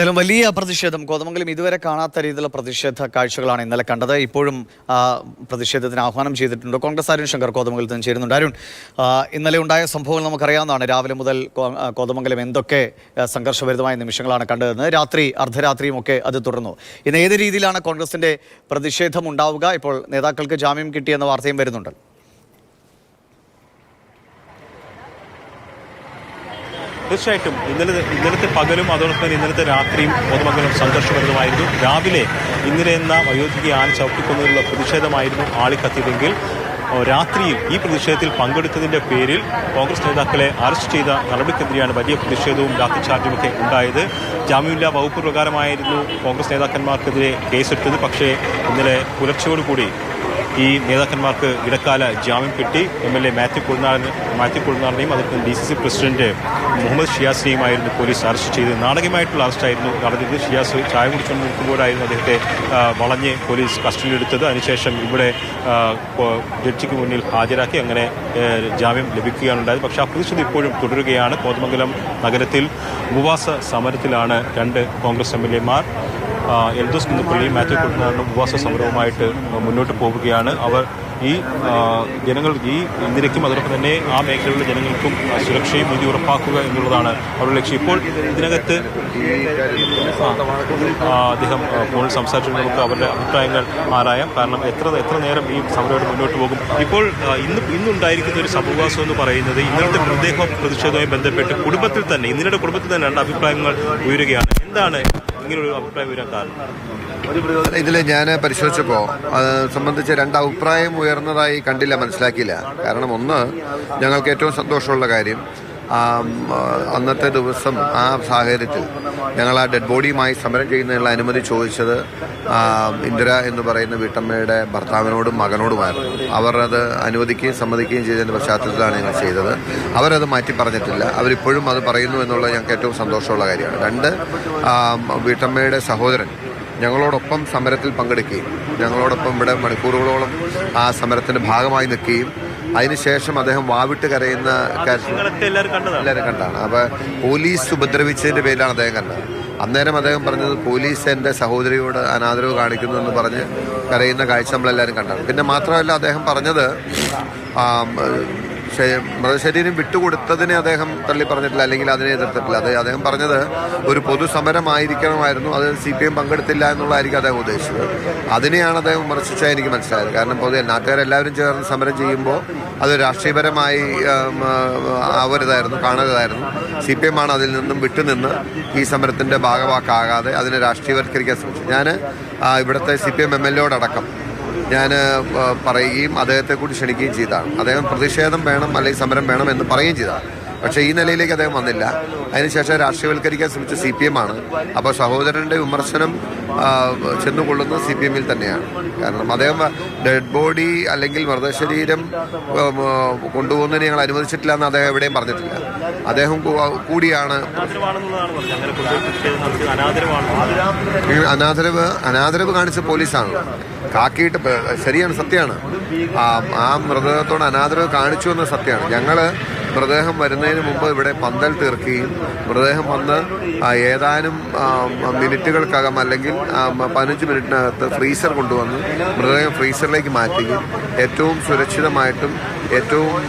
എന്തായാലും വലിയ പ്രതിഷേധം കോതമംഗലം ഇതുവരെ കാണാത്ത രീതിയിലുള്ള പ്രതിഷേധ കാഴ്ചകളാണ് ഇന്നലെ കണ്ടത്. ഇപ്പോഴും പ്രതിഷേധത്തിന് ആഹ്വാനം ചെയ്തിട്ടുണ്ട് കോൺഗ്രസ് അരുൺ ശങ്കർ കോതമംഗലത്ത് നിന്ന് ചേരുന്നുണ്ട്. അരുൺ ഇന്നലെ ഉണ്ടായ സംഭവങ്ങൾ നമുക്കറിയാവുന്നതാണ്. രാവിലെ മുതൽ കോതമംഗലം എന്തൊക്കെ സംഘർഷഭരിതമായ നിമിഷങ്ങളാണ് കണ്ടതെന്ന്. രാത്രി അർദ്ധരാത്രിയും ഒക്കെ അത് തുടർന്നു. ഇന്ന് ഏത് രീതിയിലാണ് കോൺഗ്രസിന്റെ പ്രതിഷേധം ഉണ്ടാവുക? ഇപ്പോൾ നേതാക്കൾക്ക് ജാമ്യം കിട്ടിയെന്ന വാർത്തയും വരുന്നുണ്ട്. തീർച്ചയായിട്ടും ഇന്നലെ ഇന്നലത്തെ പകലും അതോടൊപ്പം തന്നെ ഇന്നലത്തെ രാത്രിയും പൊതുമംഗലം സംഘർഷഭരിതമായിരുന്നു. രാവിലെ ഇന്നലെ എന്ന അയോധ്യയെ ആന ചവിട്ടിക്കൊന്നതിലുള്ള പ്രതിഷേധമായിരുന്നു ആളിക്കത്തിയതെങ്കിൽ രാത്രിയിൽ ഈ പ്രതിഷേധത്തിൽ പങ്കെടുത്തതിന്റെ പേരിൽ കോൺഗ്രസ് നേതാക്കളെ അറസ്റ്റ് ചെയ്ത നടപടിക്കെതിരെയാണ് വലിയ പ്രതിഷേധവും ലാത്തിച്ചാർജുമൊക്കെ ഉണ്ടായത്. ജാമ്യമില്ലാ വകുപ്പ് പ്രകാരമായിരുന്നു കോൺഗ്രസ് നേതാക്കന്മാർക്കെതിരെ കേസെടുത്തത്. പക്ഷേ ഇന്നലെ പുലർച്ചയോടുകൂടി ഈ നേതാക്കന്മാർക്ക് ഇടക്കാല ജാമ്യം കിട്ടി. M L A Mathew Kuzhalnadan Mathew കുഴുനാടനെയും അതുപോലെ D C C president Muhammad ഷിയാസിനെയുമായിരുന്നു police arrest ചെയ്തത്. നാടകമായിട്ടുള്ള അറസ്റ്റായിരുന്നു നടത്തിയത് ഷിയാസ് ചായ കുടിച്ചുകൊണ്ട് നിൽക്കുമ്പോഴായിരുന്നു അദ്ദേഹത്തെ വളഞ്ഞ് പോലീസ് കസ്റ്റഡിയിലെടുത്തത്. അതിനുശേഷം ഇവിടെ ജഡ്ജിക്ക് മുന്നിൽ ഹാജരാക്കി അങ്ങനെ ജാമ്യം ലഭിക്കുകയാണ് ഉണ്ടായത് പക്ഷേ ആ പ്രതിഷേധം ഇപ്പോഴും തുടരുകയാണ്. കോതമംഗലം നഗരത്തിൽ ഉപവാസ സമരത്തിലാണ് രണ്ട് കോൺഗ്രസ് എം എൽ എമാർ എൽദോസ് കുന്നപ്പള്ളി മാത്യു കുട്ടനാടിനും ഉപവാസ സമരവുമായിട്ട് മുന്നോട്ട് പോവുകയാണ്. അവർ ഈ ജനങ്ങൾ ഈ ഇന്ത്യക്കും അതോടൊപ്പം തന്നെ ആ മേഖലയിലുള്ള ജനങ്ങൾക്കും സുരക്ഷയും നീതി ഉറപ്പാക്കുക എന്നുള്ളതാണ് അവരുടെ ലക്ഷ്യം. ഇപ്പോൾ ഇതിനകത്ത് അദ്ദേഹം ഫോണിൽ സംസാരിച്ചു നമുക്ക് അവരുടെ അഭിപ്രായങ്ങൾ ആരായാം. കാരണം എത്ര എത്ര നേരം ഈ സമരമായിട്ട് മുന്നോട്ട് പോകും. ഇപ്പോൾ ഇന്ന് ഇന്നുണ്ടായിരിക്കുന്ന ഒരു സമൂഹവാസം എന്ന് പറയുന്നത് ഇന്നലത്തെ മൃതദേഹ പ്രതിഷേധവുമായി ബന്ധപ്പെട്ട് കുടുംബത്തിൽ തന്നെ ഇന്നലെ കുടുംബത്തിൽ തന്നെ രണ്ട് അഭിപ്രായങ്ങൾ ഉയരുകയാണ്. എന്താണ് ഇതിൽ ഞാൻ പരിശോധിച്ചപ്പോൾ അത് സംബന്ധിച്ച് രണ്ട് അഭിപ്രായം ഉയർന്നതായി കണ്ടില്ല മനസ്സിലാക്കിയില്ല. കാരണം ഒന്ന് ഞങ്ങൾക്ക് ഏറ്റവും സന്തോഷമുള്ള കാര്യം അന്നത്തെ ദിവസം ആ സാഹചര്യത്തിൽ ഞങ്ങൾ ആ ഡെഡ് ബോഡിയുമായി സമരം ചെയ്യുന്നതിനുള്ള അനുമതി ചോദിച്ചത് ഇന്ദിര എന്ന് പറയുന്ന വീട്ടമ്മയുടെ ഭർത്താവിനോടും മകനോടുമായിരുന്നു. അവർ അത് അനുവദിക്കുകയും സമ്മതിക്കുകയും ചെയ്തതിന്റെ പശ്ചാത്തലത്തിലാണ് ഞങ്ങൾ ചെയ്തത്. അവരത് മാറ്റി പറഞ്ഞിട്ടില്ല. അവരിപ്പോഴും അത് പറയുന്നു എന്നുള്ളത് ഞങ്ങൾക്ക് ഏറ്റവും സന്തോഷമുള്ള കാര്യമാണ്. രണ്ട് വീട്ടമ്മയുടെ സഹോദരൻ ഞങ്ങളോടൊപ്പം സമരത്തിൽ പങ്കെടുക്കുകയും ഞങ്ങളോടൊപ്പം ഇവിടെ മണിക്കൂറുകളോളം ആ സമരത്തിന്റെ ഭാഗമായി നിൽക്കുകയും അതിനുശേഷം അദ്ദേഹം വാവിട്ട് കരയുന്ന എല്ലാവരും കണ്ടാണ്. അപ്പൊ പോലീസ് ഉപദ്രവിച്ചതിന്റെ പേരിലാണ് അദ്ദേഹം കണ്ടത്. അന്നേരം അദ്ദേഹം പറഞ്ഞത് പോലീസ് എന്റെ സഹോദരിയോട് അനാദരവ് കാണിക്കുന്നു എന്ന് പറഞ്ഞ് കരയുന്ന കാഴ്ച നമ്മളെല്ലാവരും കണ്ടാണ്. പിന്നെ മാത്രമല്ല അദ്ദേഹം പറഞ്ഞത് മൃതശരീരം വിട്ടുകൊടുത്തതിനെ അദ്ദേഹം തള്ളി പറഞ്ഞിട്ടില്ല അല്ലെങ്കിൽ അതിനെ എതിർത്തിട്ടില്ല. അത് അദ്ദേഹം പറഞ്ഞത് ഒരു പൊതുസമരമായിരിക്കണമായിരുന്നു അത് സി പി എം പങ്കെടുത്തില്ല എന്നുള്ളതായിരിക്കും അദ്ദേഹം ഉദ്ദേശിച്ചത്. അതിനെയാണ് അദ്ദേഹം വിമർശിച്ചാൽ എനിക്ക് മനസ്സിലായത്. കാരണം പൊതുവെ നാട്ടുകാരെല്ലാവരും ചേർന്ന് സമരം ചെയ്യുമ്പോൾ അത് രാഷ്ട്രീയപരമായി ആവരുതായിരുന്നു കാണരുതായിരുന്നു. സി പി എം ആണ് അതിൽ നിന്നും വിട്ടുനിന്ന് ഈ സമരത്തിന്റെ ഭാഗവാക്കാകാതെ അതിനെ രാഷ്ട്രീയവൽക്കരിക്കാൻ ശ്രമിച്ചു ഞാൻ ഇവിടുത്തെ C P M M L എയോടക്കം ഞാൻ പറയുകയും അദ്ദേഹത്തെ കൂടി ക്ഷണിക്കുകയും ചെയ്തതാണ്. അദ്ദേഹം പ്രതിഷേധം വേണം അല്ലെങ്കിൽ സമരം വേണം എന്ന് പറയുകയും ചെയ്തതാണ്. പക്ഷേ ഈ നിലയിലേക്ക് അദ്ദേഹം വന്നില്ല. അതിനുശേഷം രാഷ്ട്രീയവൽക്കരിക്കാൻ ശ്രമിച്ച സി പി എം ആണ്. അപ്പോൾ സഹോദരന്റെ വിമർശനം ചെന്നുകൊള്ളുന്നത് സി പി എമ്മിൽ തന്നെയാണ്. കാരണം അദ്ദേഹം ഡെഡ് ബോഡി അല്ലെങ്കിൽ മൃതശരീരം കൊണ്ടുപോകുന്നതിന് ഞങ്ങൾ അനുവദിച്ചിട്ടില്ല എന്ന് അദ്ദേഹം എവിടെയും പറഞ്ഞിട്ടില്ല. അദ്ദേഹം കൂടിയാണ്. അനാദരവ് അനാദരവ് കാണിച്ച പോലീസാണ്. കാക്കിയിട്ട് ശരിയാണ് സത്യമാണ്. ആ മൃതദേഹത്തോട് അനാദരവ് കാണിച്ചു എന്ന സത്യമാണ്. ഞങ്ങൾ മൃതദേഹം വരുന്നതിന് മുമ്പ് ഇവിടെ പന്തൽ തീർക്കുകയും മൃതദേഹം വന്ന് ഏതാനും മിനിറ്റുകൾക്കകം അല്ലെങ്കിൽ പതിനഞ്ച് മിനിറ്റിനകത്ത് ഫ്രീസർ കൊണ്ടുവന്ന് മൃതദേഹം ഫ്രീസറിലേക്ക് മാറ്റുകയും ഏറ്റവും സുരക്ഷിതമായിട്ടും ഏറ്റവും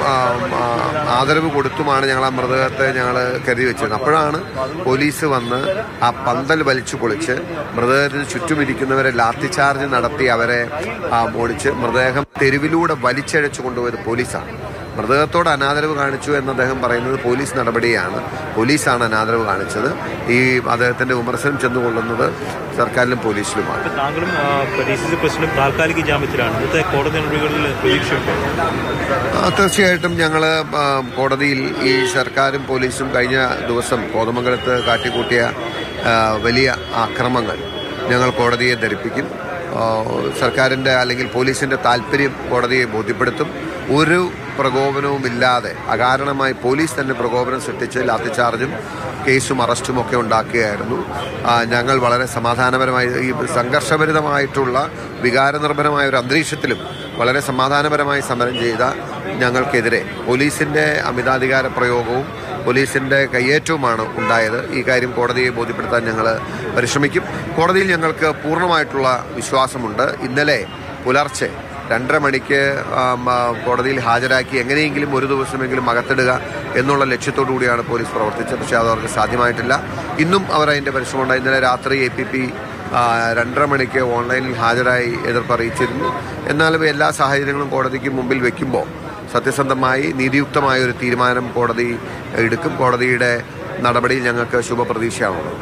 ആദരവ് കൊടുത്തുമാണ് ഞങ്ങൾ ആ മൃതദേഹത്തെ ഞങ്ങൾ കരുതി വെച്ചത്. അപ്പോഴാണ് പോലീസ് വന്ന് ആ പന്തൽ വലിച്ചു പൊളിച്ച് മൃതദേഹത്തിന് ചുറ്റുമിരിക്കുന്നവരെ ലാത്തി ചാർജ് നടത്തി അവരെ ഓടിച്ച് മൃതദേഹം തെരുവിലൂടെ വലിച്ചഴച്ചു കൊണ്ടുപോയത് പോലീസാണ്. മൃതദേഹത്തോട് അനാദരവ് കാണിച്ചു എന്ന് അദ്ദേഹം പറയുന്നത് പോലീസ് നടപടിയാണ്. പോലീസാണ് അനാദരവ് കാണിച്ചത്. ഈ അദ്ദേഹത്തിന്റെ വിമർശനം ചെന്നുകൊള്ളുന്നത് സർക്കാരിലും പോലീസിലുമാണ്. താങ്കളും താൽക്കാലിക ജാമ്യത്തിലാണ്. കോടതി നടപടികളിൽ തീർച്ചയായിട്ടും ഞങ്ങൾ കോടതിയിൽ ഈ സർക്കാരും പോലീസും കഴിഞ്ഞ ദിവസം കോതമംഗലത്ത് കാട്ടിക്കൂട്ടിയ വലിയ അക്രമങ്ങൾ ഞങ്ങൾ കോടതിയെ ധരിപ്പിക്കും. സർക്കാരിന്റെ അല്ലെങ്കിൽ പോലീസിന്റെ താല്പര്യം കോടതിയെ ബോധ്യപ്പെടുത്തും. ഒരു പ്രകോപനവും ഇല്ലാതെ അകാരണമായി പോലീസ് തന്നെ പ്രകോപനം സൃഷ്ടിച്ച് ലാത്തിച്ചാർജും കേസും അറസ്റ്റും ഒക്കെ ഉണ്ടാക്കുകയായിരുന്നു. ഞങ്ങൾ വളരെ സമാധാനപരമായി ഈ സംഘർഷഭരിതമായിട്ടുള്ള വികാരനിർഭരമായ ഒരു അന്തരീക്ഷത്തിലും വളരെ സമാധാനപരമായി സമരം ചെയ്ത ഞങ്ങൾക്കെതിരെ പോലീസിന്റെ അമിതാധികാര പ്രയോഗവും പോലീസിന്റെ കയ്യേറ്റവുമാണ് ഉണ്ടായത്. ഈ കാര്യം കോടതിയെ ബോധ്യപ്പെടുത്താൻ ഞങ്ങൾ പരിശ്രമിക്കും. കോടതിയിൽ ഞങ്ങൾക്ക് പൂർണമായിട്ടുള്ള വിശ്വാസമുണ്ട്. ഇന്നലെ പുലർച്ചെ രണ്ടര മണിക്ക് കോടതിയിൽ ഹാജരാക്കി എങ്ങനെയെങ്കിലും ഒരു ദിവസമെങ്കിലും അകത്തിടുക എന്നുള്ള ലക്ഷ്യത്തോടു കൂടിയാണ് പോലീസ് പ്രവർത്തിച്ചത്. പക്ഷേ അത് അവർക്ക് സാധ്യമായിട്ടില്ല. ഇന്നും അവർ അതിന്റെ പരിശ്രമമുണ്ടായി ഇന്നലെ രാത്രി എ പി പി രണ്ടര മണിക്ക് ഓൺലൈനിൽ ഹാജരായി എതിർപ്പ് അറിയിച്ചിരുന്നു. എന്നാലും എല്ലാ സാഹചര്യങ്ങളും കോടതിക്ക് മുമ്പിൽ വെക്കുമ്പോൾ സത്യസന്ധമായി നീതിയുക്തമായ ഒരു തീരുമാനം കോടതി എടുക്കും. കോടതിയുടെ നടപടിയിൽ ഞങ്ങൾക്ക് ശുഭപ്രതീക്ഷയാണുള്ളത്.